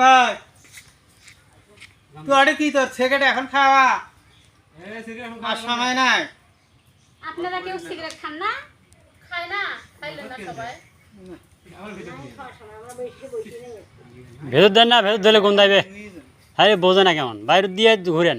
ভাই। তুই আরে কি তোর সেকেন্ড এখন খাওয়া? আর সময় নাই। আপনারা কেউ সিগারেট খান না? খায় না খাইলেন না সবাই। ভেতর দেন না ভেতর দিলে গন্ধাইবে আরে বোঝে না কেমন। বাইরে দিয়ে ঘুরেন।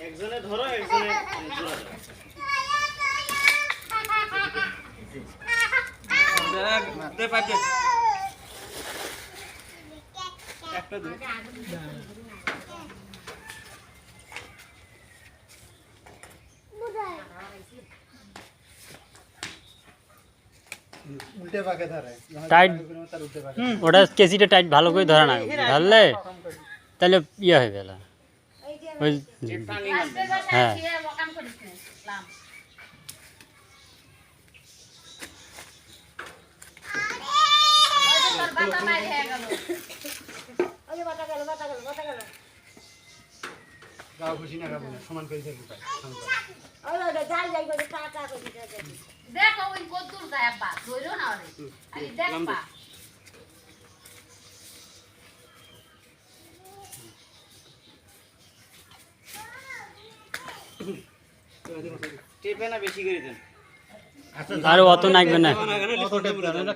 একজনে ধরো একজনে জোড়া দাও। দে পাইতে একটা দে। উল্টে পাকে ধরে। টাইট তার উল্টে পাকে ওটা কেসিটা টাইট ভালো করে ধরে না। ধরলে তাহলে ইয়ে হয়ে গেল। ওই হ্যাঁ। দেখো ওই কদ্দুর যায় আব্বা ধইরো না আরে দেখবা। বেশি করে দেন। আর অত নাকবে না।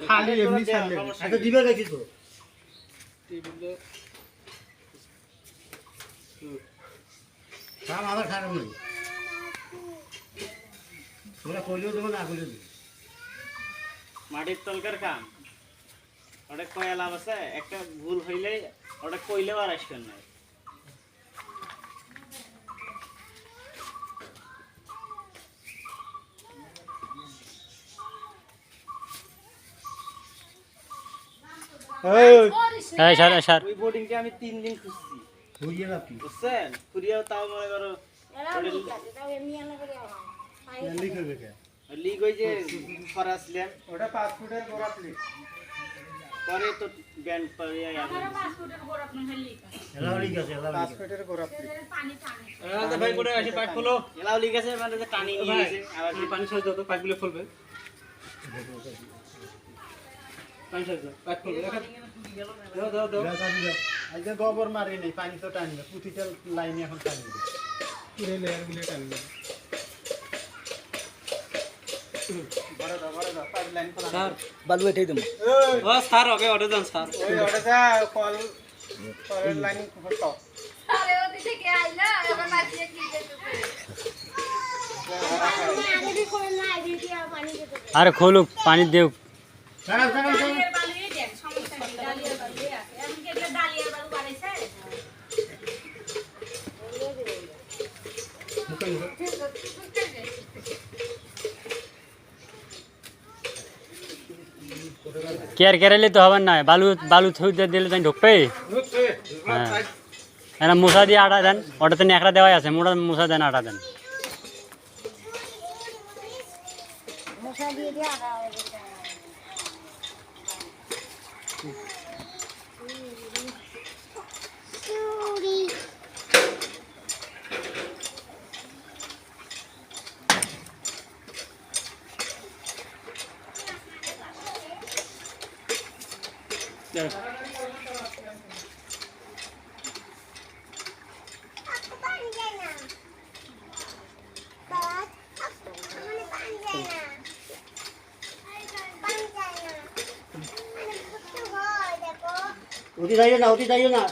খালি এমনি ছাড়লে আচ্ছা দিবে দেখি তো। কাম আমার খারাপ নেই। তোমরা করলেও দেবো না করলেও দেবো। মাটির তলকার কাম। ওটা কয়া লাভ আছে একটা ভুল হইলে ওটা কইলেও আর আসবেন না। হ্যাঁ স্যার স্যার। ওই বোর্ডিংটা আমি তিন দিন খুঁজছি। বুঝিয়ে না কি? বুঝছেন? খুঁড়িয়াও তাও মনে করো লিখ হইবে কে লিগ ওই যে ওটা পাঁচ ফুটের গোড়া প্লেট পরে তো ব্যান্ড পরে এলাও লিখ আছে এলাও পাঁচ ফুটের গোড়া প্লেট ভাই করে আসি পাইপ খুলো। এলাও লিগ আছে মানে যে টানি নিয়ে গেছে আবার পানি সাজ দাও তো পাইপগুলো খুলবে পানি সাজ দাও পাইপ খুলবে দাও দাও দাও ব্যাস আমি যাও। আজকে গোবর মারি নেই পানি তো টানি না প্রতিটা লাইনে এখন টানি দেবে পুরো লেয়ারগুলো টানি দেবে বড় দাও বড় দাও পাইপ লাইন খোলা স্যার বালু এটাই দেবো। ও স্যার ওকে অর্ডার দেন স্যার। ওই ওটা যা কল কলের লাইন থেকে আইলা? এখন মাছিয়ে কি আরে খোলুক পানি দেও কেয়ার কেরালে তো হবে না বালু বালু থুইতে দিলে তাই ঢুকবে। হ্যাঁ। এরা মশা দিয়ে আটা দেন। ওটাতে ন্যাকড়া দেওয়াই আছে। মোটা মশা দেন আটা দেন। Yeah. অতি যাইও না অতি যাইও না।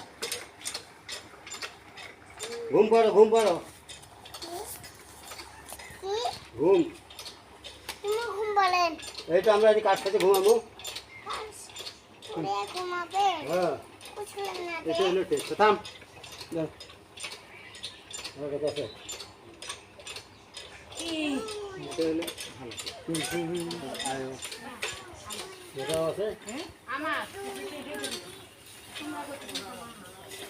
ঘুম পড়ো ঘুম পড়ো। ঘুম। এই তো আমরা কাজ খেতে ঘুমাবো। হ্যাঁ। হলো টেস্ট। থাম আমার কাছে আছে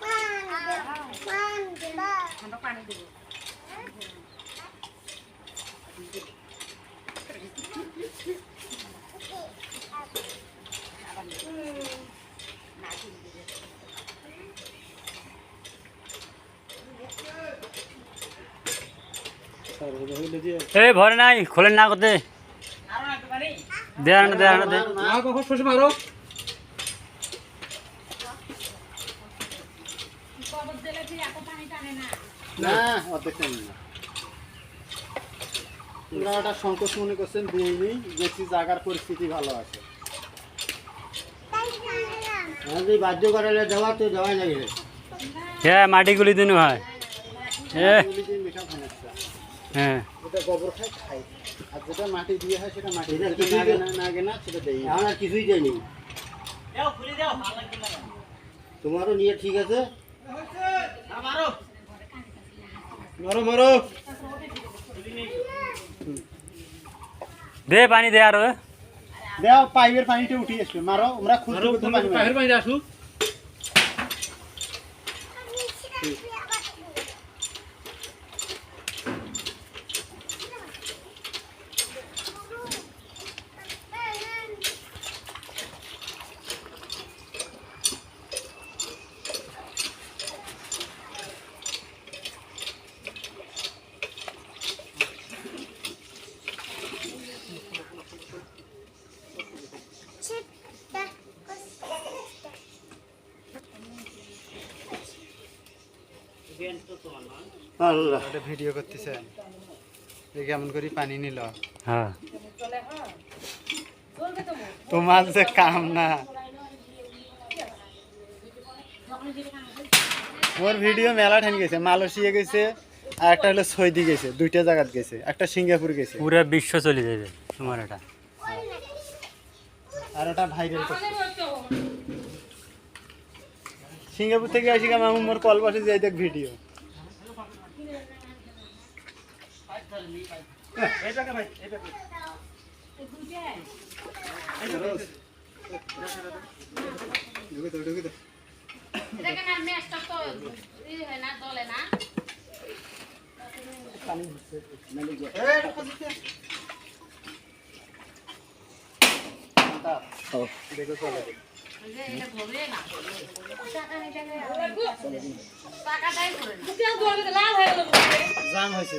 এটা হলো ভালো এটাও আছে আমার আমরা পানি দেবো এ ভরে নাই খোলেন না করতে দেয়া না দেয়া দে না কখন মারো? সংকোচ মনে করছেন দিইনি দেখছি জায়গার পরিস্থিতি ভালো আছে। হ্যাঁ যদি বাধ্য করালে দেওয়া তো দেওয়াই লাগে। হ্যাঁ মাটি গুলি দিন হয়। মিঠা সমস্যা হ্যাঁ। ওটা গোবর খাই খাই আর যেটা মাটি দিয়ে হয় সেটা মাটি নাগে না নাগে না সেটা দেই এখন আর কিছুই দেয়নি দাও খুলে দাও ভালো লাগবে না। তোমারও নিয়ে ঠিক আছে? মারো মারো। দে পানি দে আরও। দেও পাইপের পানিটা উঠে আসবে। মারো আমরা খুঁজতে মারো খুঁজতে পানি আল্লাহ। এটা ভিডিও করতেছে। যে কেমন করে পানি নিল। হ্যাঁ। তোমার যে কাম না। ওর ভিডিও মেলা ঠান গেছে মালয়েশিয়া গেছে আর একটা হলো সৌদি গেছে দুইটা জায়গাত গেছে একটা সিঙ্গাপুর গেছে। পুরো বিশ্ব চলে যাবে তোমার এটা। আর ওটা ভাইরাল করছে। সিঙ্গাপুর থেকে আসি মামু মোর কল বসে যাই দেখ ভিডিও দেখেন আর ম্যাচটা তো ই হয় না দলে না যে এটা ঘুরে না টাকাটাই ঘুরে না লাল হয়ে। গেল জাম হয়েছে।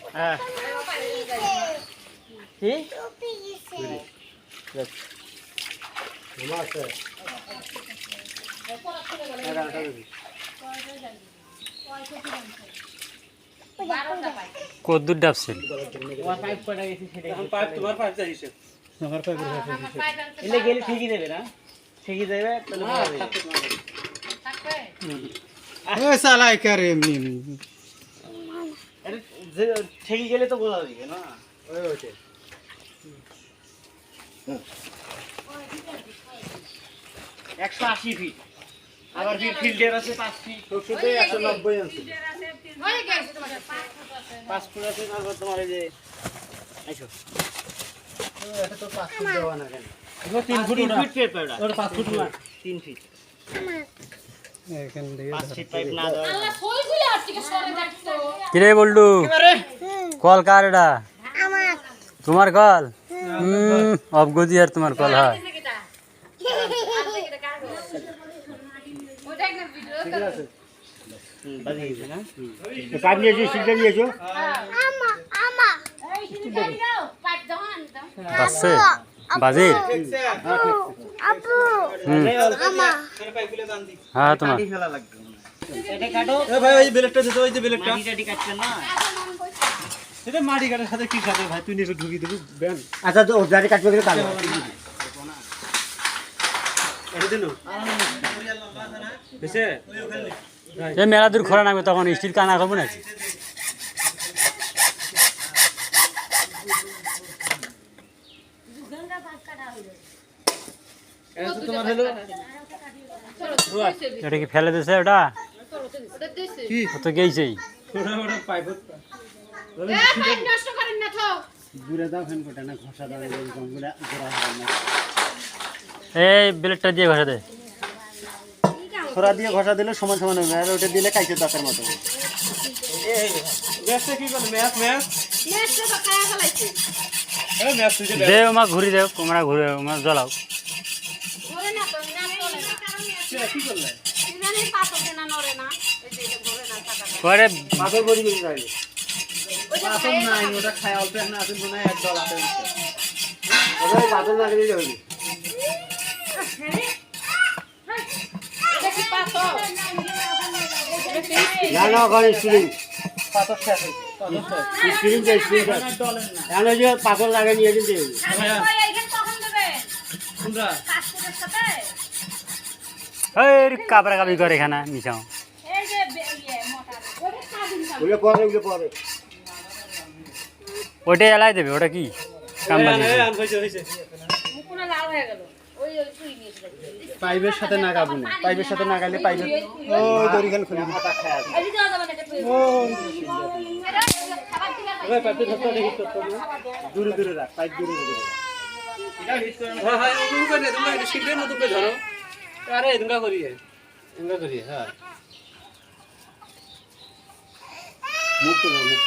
পাইপ তোমার পাইপ চাইছে আমার পাইপ এলে গেলে ঠিকই দেবে না? ঠিকই দেবে তাহলে। থাকবে সালাই করে এমনি। ঠিকই গেলে তো বোঝা দিবে না? ওই। একশো আশি ফিট আবার ফিট ফিল্ডের আছে পাঁচ ফিট একশো নব্বই আছে পাঁচ ফুট আছে তারপর তোমার এই যে আইসো। এটা তো পাঁচ ফুট দেওয়া না কেন? তিন ফুট ওটা পাঁচ ফুট না। তিন ফিট এখান থেকে পাঁচ ফিট পাইপ না দেওয়া কিরে বল্লু কল কার এটা? তোমার কল? হুম অবগতি আর তোমার কল হয়। বাজির হ্যাঁ হ্যাঁ তোমার। কাটি। এটা কাটো। এ ভাই ওই ব্লেডটা দিতে ওই যে ব্লেডটা মাটি টাটি কাটছেন না? এটা মাটি কাটার সাথে কি খাবে ভাই? তুই নিজে ঢুকি দিবি বেন আচ্ছা তো দাড়ি কাটবে বেশে? এই মেলা দূর খোলা নামবে তখন স্টিল কানা করব না এটা তো তোমার হলো। এটা কি ফেলে দিছে ওটা? কি? ও তো গেইছেই? ওটা ওটা পাইপ নষ্ট করেন না তো। ঘুরে দাও ফ্যান কোটা না ঘষা দাও এরকম ঘুরে না। এই ব্লেডটা দিয়ে ঘষা দে। খোরা দিয়ে ঘষা দিলে সমান সমান হবে আর ওটা দিলে কাইতে দাঁতের মতো। দে ওমা ঘুরি দে তোমরা ঘুরে ওমা জ্বলাও। কি করলে? জানি পাথর কেনা নরে না। এই যে এটা ধরে না টাকাটা পরে পাথর বড়ি বেশি থাকে পাথর নাই ওটা খায় অল্প না আসল মনে হয় এক আছে। ওটা পাথর না দিলে হবে এটা কি পাথর? না না ওখানে স্প্রিং পাথর শেষ হয়েছে পাথর শেষ স্প্রিং তো স্প্রিং এখন ওই যে পাথর লাগে নিয়ে তোমরা সাথে এই কাপড়া কাপি করে এখানে মিশাও। ওটা এলাই দেবে ওটা কি? হয়ে পাইপের সাথে না পাইপের সাথে পাইপের খুলে যাবে না এটা তুই এটা খাবার দিকে ওই পাইপটা ধরতে দেখি তো দূরে দূরে রাখ পাইপ দূরে দূরে রাখ। হ্যাঁ হ্যাঁ। তুমি করে তোমরা এটা শিখবে